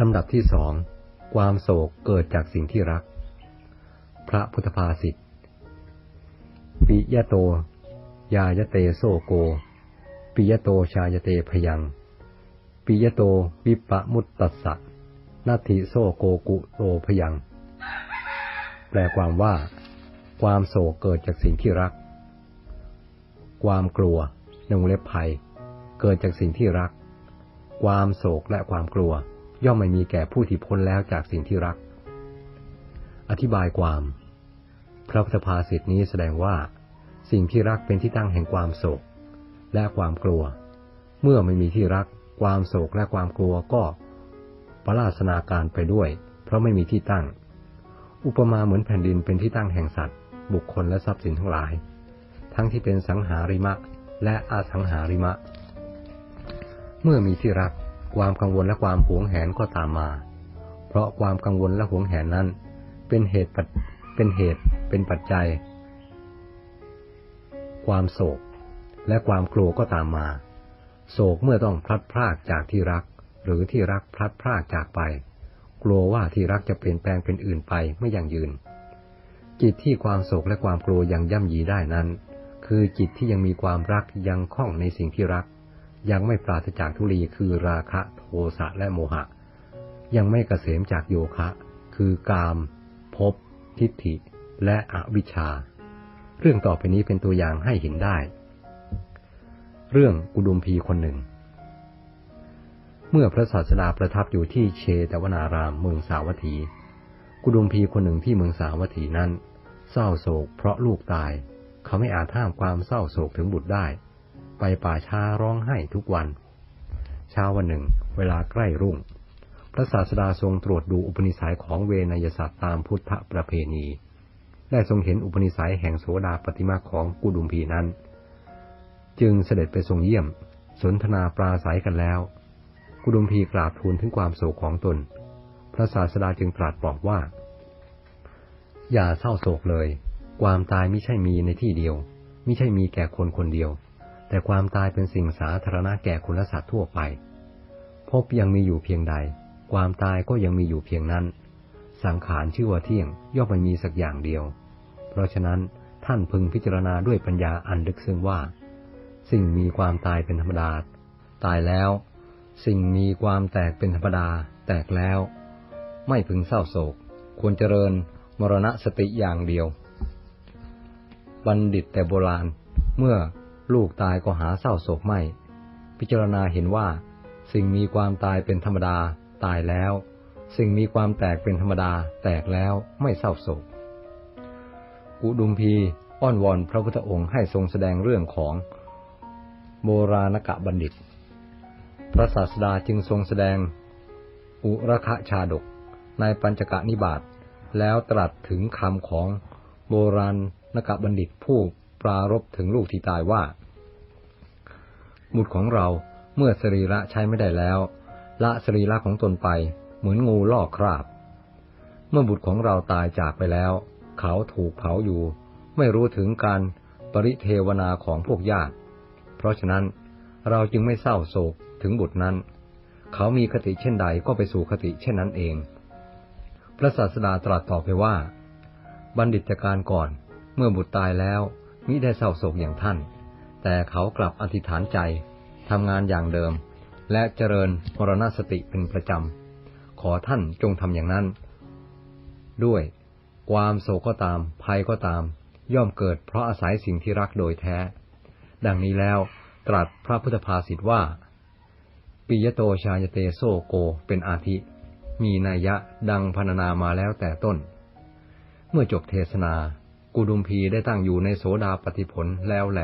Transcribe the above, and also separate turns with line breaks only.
ลำดับที่สองความโศกเกิดจากสิ่งที่รัก พระพุทธภาษิตปิยะโต ยายะเตโซโก ปิยะโตชายะเตพยัง ปิยะโตวิปะมุตตสสะนาทิโซโกกุโตพยัง แปลความว่า ความโศกเกิดจากสิ่งที่รัก ความกลัวในวงเล็บภัย เกิดจากสิ่งที่รัก ความโศกและความกลัว ย่อมไม่มีแก่ผู้ที่พ้นแล้วจากสิ่งที่รัก อธิบายความ พระพุทธภาษิตนี้แสดงว่า สิ่งที่รักเป็นที่ตั้งแห่งความโศก และความกลัว เมื่อไม่มีที่รัก ความโศกและความกลัวก็ประลาศนาการไปด้วย เพราะไม่มีที่ตั้ง อุปมาเหมือนแผ่นดินเป็นที่ตั้งแห่งสัตว์ บุคคลและทรัพย์สินทั้งหลาย ทั้งที่เป็นสังหาริมะและอาสังหาริมะ เมื่อมีที่รัก ความกังวลและความหวงแหนก็ตามมา เพราะความกังวลและหวงแหนนั้น เป็นเหตุเป็นเหตุเป็นปัจจัย ความโศก และความกลัวก็ตามมา โศกเมื่อต้องพลัดพรากจากที่รัก หรือที่รักพลัดพรากจากไป กลัวว่าที่รักจะเปลี่ยนแปลงเป็นอื่นไปไม่ยั่งยืน จิตที่ความโศกและความกลัวยังย่ำยีได้นั้น คือจิตที่ยังมีความรักยังคล้องในสิ่งที่รัก ยังไม่ปราศจากทุลีคือราคะโทสะและโมหะ ยังไม่เกษมจากโยคะ คือกามภพทิฏฐิ และอวิชชา เรื่องต่อไปนี้เป็นตัวอย่างให้เห็นได้ เรื่องกุดุมพีคนหนึ่ง เมื่อพระศาสดาประทับอยู่ที่เชตวนารามเมืองสาวัตถี กุดุมพีคนหนึ่งที่เมืองสาวัตถีนั้น เศร้าโศกเพราะลูกตาย เขาไม่อาจห้ามความเศร้าโศกถึงบุตรได้ ไปป่าช้าร้องไห้ทุกวัน เช้าวันหนึ่ง เวลาใกล้รุ่ง พระศาสดาทรงตรวจดูอุปนิสัยของเวนยสัตว์ตามพุทธประเพณี ได้ทรงเห็นอุปนิสัยแห่งโสดาปฏิมาของกุดุมพีนั้น จึงเสด็จไปทรงเยี่ยม สนทนาปราศัยกันแล้ว กุดุมพีกราบทูลถึงความโศกของตน พระศาสดาจึงตรัสบอกว่า อย่าเศร้าโศกเลย ความตายไม่ใช่มีในที่เดียวไม่ใช่มีแก่คนคนเดียว แต่ความตายเป็นสิ่งสาธารณะแก่คนและสัตว์ทั่วไป พบยังมีอยู่เพียงใด ความตายก็ยังมีอยู่เพียงนั้น สังขารชื่อว่าเที่ยงย่อมไม่มีสักอย่างเดียว เพราะฉะนั้นท่านพึงพิจารณาด้วยปัญญาอันลึกซึ้งว่า สิ่งมีความตายเป็นธรรมดา ตายแล้ว สิ่งมีความแตกเป็นธรรมดา แตกแล้ว ไม่พึงเศร้าโศก ควรเจริญมรณะสติอย่างเดียว บัณฑิตแต่โบราณเมื่อ ลูกตายก็หาเศร้าโศกไม่ พิจารณาเห็นว่า สิ่งมีความตายเป็นธรรมดา ตายแล้ว สิ่งมีความแตกเป็นธรรมดา แตกแล้วไม่เศร้าโศกกุดุมพีอ้อนวอนพระพุทธองค์ให้ทรงแสดงเรื่องของโบราณกะบัณฑิต พระศาสดาจึงทรงแสดง อุรคะชาดกในปัญจกนิบาตแล้วตรัสถึงคำของโบราณนกบัณฑิตผู้ ปรารบถึงลูกที่ตายว่า บุตรของเราเมื่อสรีระใช้ไม่ได้แล้ว ละสรีระของตนไปเหมือนงูลอกคราบ เมื่อบุตรของเราตายจากไปแล้ว เขาถูกเผาอยู่ ไม่รู้ถึงการปริเทวนาของพวกญาติ เพราะฉะนั้นเราจึงไม่เศร้าโศกถึงบุตรนั้น เขามีคติเช่นใดก็ไปสู่คติเช่นนั้นเอง พระศาสดาตรัสต่อไปว่า บัณฑิตการก่อน เมื่อบุตรตายแล้ว มิได้เศร้าโศกอย่างท่าน แต่เขากลับอธิษฐานใจทำงานอย่างเดิม และเจริญมรณสติเป็นประจำ ขอท่านจงทำอย่างนั้น ด้วย ความโศกก็ตาม ภัยก็ตาม ย่อมเกิดเพราะอาศัยสิ่งที่รักโดยแท้ ดังนี้แล้วตรัสพระพุทธภาษิตว่า ปิยโตชายเตโซโกเป็นอาทิ มีนัยยะดังพรรณนามาแล้วแต่ต้น เมื่อจบเทศนา กุดุมพีได้ตั้งอยู่ในโสดาปฏิผลแล้วแหล